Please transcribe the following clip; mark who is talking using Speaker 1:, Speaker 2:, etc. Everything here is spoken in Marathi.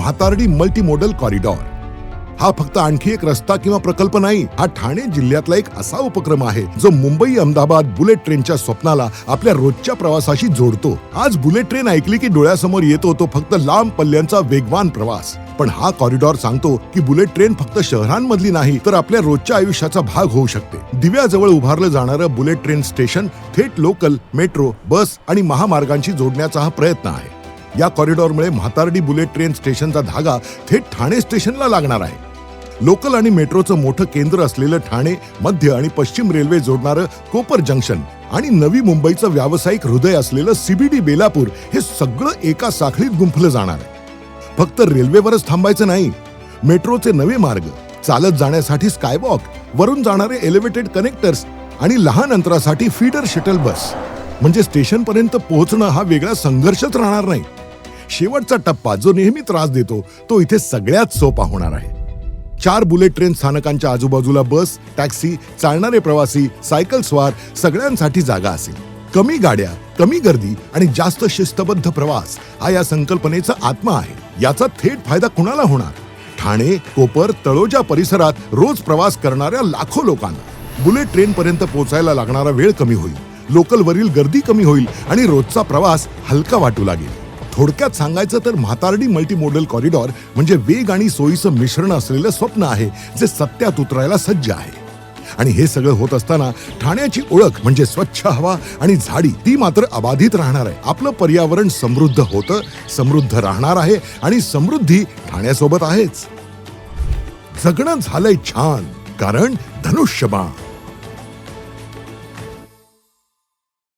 Speaker 1: म्हातारडी मल्टी मॉडल कॉरिडॉर. हा फक्त आणखी एक रस्ता किंवा प्रकल्प नाही हा ठाणे जिल्ह्यातला एक असा उपक्रम आहे जो मुंबई अहमदाबाद बुलेट ट्रेनच्या स्वप्नाला आपल्या रोजच्या प्रवासाशी जोडतो. आज बुलेट ट्रेन ऐकली की डोळ्यासमोर येतो तो फक्त लांब पल्ल्यांचा वेगवान प्रवास. पण हा कॉरिडॉर सांगतो की बुलेट ट्रेन फक्त शहरांमधली नाही तर आपल्या रोजच्या आयुष्याचा भाग होऊ शकते. दिव्याजवळ उभारलं जाणारं बुलेट ट्रेन स्टेशन थेट लोकल मेट्रो बस आणि महामार्गांशी जोडण्याचा हा प्रयत्न आहे. या कॉरिडॉरमुळे म्हातारडी बुलेट ट्रेन स्टेशनचा धागा थेट ठाणे स्टेशनला लागणार आहे. लोकल आणि मेट्रोचं मोठं केंद्र असलेलं ठाणे मध्य आणि पश्चिम रेल्वे जोडणारं कोपर जंक्शन आणि नवी मुंबईचं व्यावसायिक हृदय असलेलं सीबीडी बेलापूर हे सगळं एका साखळीत गुंफलं जाणार आहे. फक्त रेल्वेवरच थांबायचं नाही मेट्रोचे नवे मार्ग चालत जाण्यासाठी स्कायवॉक वरून जाणारे एलिव्हेटेड कनेक्टर्स आणि लहान अंतरासाठी फीडर शटल बस. म्हणजे स्टेशनपर्यंत पोहोचणं हा वेगळा संघर्षच राहणार नाही. शेवटचा टप्पा जो नेहमी त्रास देतो तो इथे सगळ्यात सोपा होणार आहे. चार बुलेट ट्रेन स्थानकांच्या आजूबाजूला बस टॅक्सी चालणारे प्रवासी सायकल स्वार सगळ्यांसाठी जागा असेल. कमी गाड्या कमी गर्दी आणि जास्त शिस्तबद्ध प्रवास हा या संकल्पनेचा आत्मा आहे. याचा थेट फायदा कुणाला होणार? ठाणे कोपर तळोजा परिसरात रोज प्रवास करणाऱ्या लाखो लोकांना. बुलेट ट्रेन पर्यंत पोहोचायला लागणारा वेळ कमी होईल. लोकलवरील गर्दी कमी होईल आणि रोजचा प्रवास हलका वाटू लागेल. थोडक्यात सांगायचं तर म्हातारडी मल्टी मॉडेल कॉरिडॉर म्हणजे वेग आणि सोयीचं मिश्रण असलेलं स्वप्न आहे जे सत्यात उतरायला सज्ज आहे. आणि हे सगळं होत असताना ठाण्याची ओळख म्हणजे स्वच्छ हवा आणि झाडी ती मात्र अबाधित राहणार आहे. आपलं पर्यावरण समृद्ध होतं समृद्ध राहणार आहे आणि समृद्धी ठाण्यासोबत आहेच. जगणं झालंय छान कारण धनुष्यबाण.